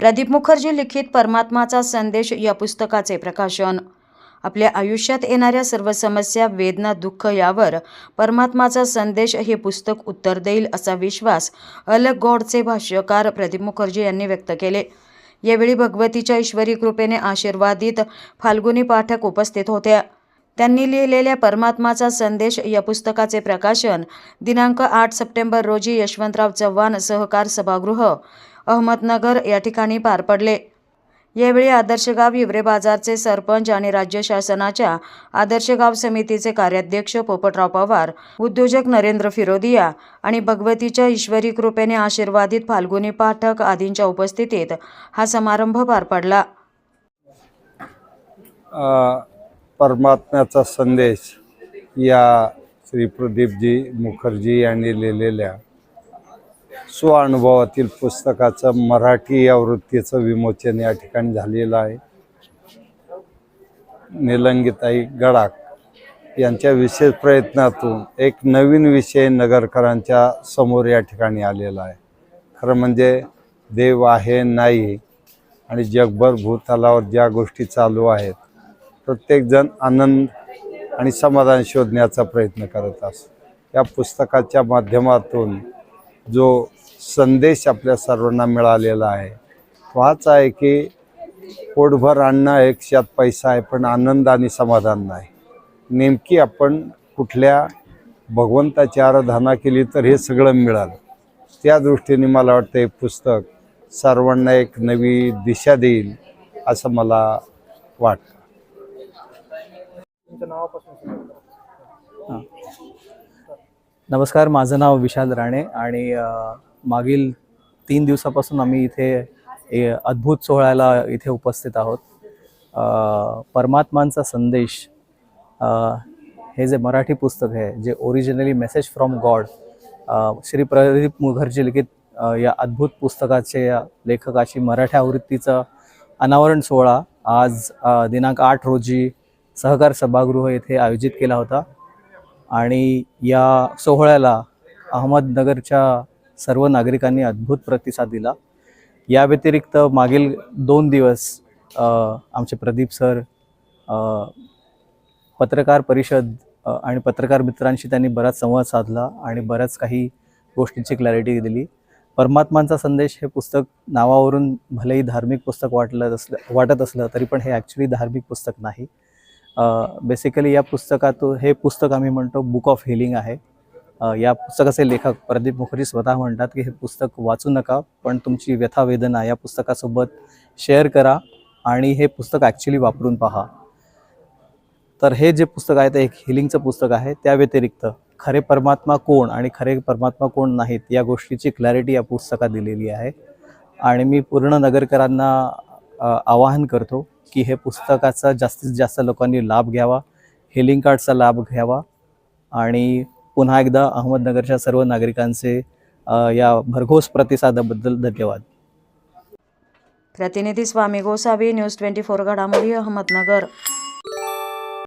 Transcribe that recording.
प्रदीप मुखर्जी लिखित परमात्माचा संदेश या पुस्तकाचे प्रकाशन. आपल्या आयुष्यात येणाऱ्या सर्व समस्या वेदना दुःख यावर परमात्माचा संदेश हे पुस्तक उत्तर देईल असा विश्वास अलग गॉडचे भाष्यकार प्रदीप मुखर्जी यांनी व्यक्त केले. यावेळी भगवतीच्या ईश्वरी कृपेने आशीर्वादित फाल्गुनी पाठक उपस्थित होत्या. त्यांनी लिहिलेल्या परमात्माचा संदेश या पुस्तकाचे प्रकाशन दिनांक आठ सप्टेंबर रोजी यशवंतराव चव्हाण सहकार सभागृह अहमदनगर या ठिकाणी पार पडले. यावेळी आदर्शगाव हिवरे बाजारचे सरपंच आणि राज्य शासनाच्या आदर्शगाव समितीचे कार्याध्यक्ष पोपटराव पवार उद्योजक नरेंद्र फिरोदिया आणि भगवतीच्या ईश्वरी कृपेने आशीर्वादित फाल्गुनी पाठक आदींच्या उपस्थितीत हा समारंभ पार पडला. परमात्म्याचा संदेश या श्री प्रदीपजी मुखर्जी यांनी लिहिलेल्या स्वानुभवातील पुस्तकाचं मराठी आवृत्तीचं विमोचन या ठिकाणी झालेलं आहे. निलंगिताई गडाख यांच्या विशेष प्रयत्नातून एक नवीन विषय नगरकरांच्या समोर या ठिकाणी आलेला आहे. खरं म्हणजे देव आहे नाही आणि जगभर भूतलावर ज्या गोष्टी चालू आहेत प्रत्येकजण आनंद आणि समाधान शोधण्याचा प्रयत्न करत असतो. या पुस्तकाच्या माध्यमातून जो संदेश आपल्या सर्वांना मिळालेला आहे. तो हाच आहे की पोटभर अन्न एक शेत पैसा आहे पण आनंद आणि समाधान नाही. नेमकी आपण कुठल्या भगवंताची आराधना केली तर हे सगळं मिळालं. त्या दृष्टीने मला वाटतं हे पुस्तक सर्वांना एक नवी दिशा देईल असं मला वाटतं. नमस्कार माझं नाव विशाल राणे आणि मागील तीन दिवसापासून आम्ही इथे ए, अद्भुत सोहळ्याला इथे उपस्थित आहोत. परमात्मांचा संदेश हे जे मराठी पुस्तक आहे जे originally message from God Shri Pradeep Mukherjee लिखित या अद्भुत पुस्तकाचे लेखकाची मराठी आवृत्तीचं अनावरण सोहळा आज दिनांक आठ रोजी सहकार सभागृह येथे आयोजित केला होता. आणि या सोहळ्याला अहमदनगरच्या सर्व नागरिकांनी अद्भुत प्रतिसाद दिला. या व्यतिरिक्त मागील दोन दिवस आमचे प्रदीप सर पत्रकार परिषद आणि पत्रकार मित्रांशी त्यांनी बराच संवाद साधला आणि बऱ्याच काही गोष्टींची क्लॅरिटी दिली. परमात्मांचा संदेश हे पुस्तक नावावरून भलेही धार्मिक पुस्तक वाटलं असलं वाटत असलं तरी पण हे ॲक्च्युली धार्मिक पुस्तक नाही. बेसिकली या पुस्तकातून हे पुस्तक आम्ही म्हणतो बुक ऑफ हिलिंग आहे. या पुस्तकाचे लेखक प्रदीप मुखर्जी स्वतः म्हणतात की हे पुस्तक वाचू नका पण तुमची व्यथा वेदना या पुस्तकासोबत शेअर करा आणि हे पुस्तक ॲक्च्युली वापरून पहा. तर हे जे पुस्तक आहे ते एक हिलिंगचं पुस्तक आहे. त्या व्यतिरिक्त खरे परमात्मा कोण आणि खरे परमात्मा कोण नाहीत या गोष्टीची क्लॅरिटी या पुस्तकात दिलेली आहे. आणि मी पूर्ण नगरकरांना आवाहन करतो की हे पुस्तकाचा जास्तीत जास्त लोकांनी लाभ घ्यावा हिलिंग कार्डचा लाभ घ्यावा आणि पुन्हा एकदा अहमदनगरच्या सर्व नागरिकांचे या भरघोस प्रतिसादाबद्दल धन्यवाद. प्रतिनिधी Swami Gosavi News twenty four घडामोडी अहमदनगर.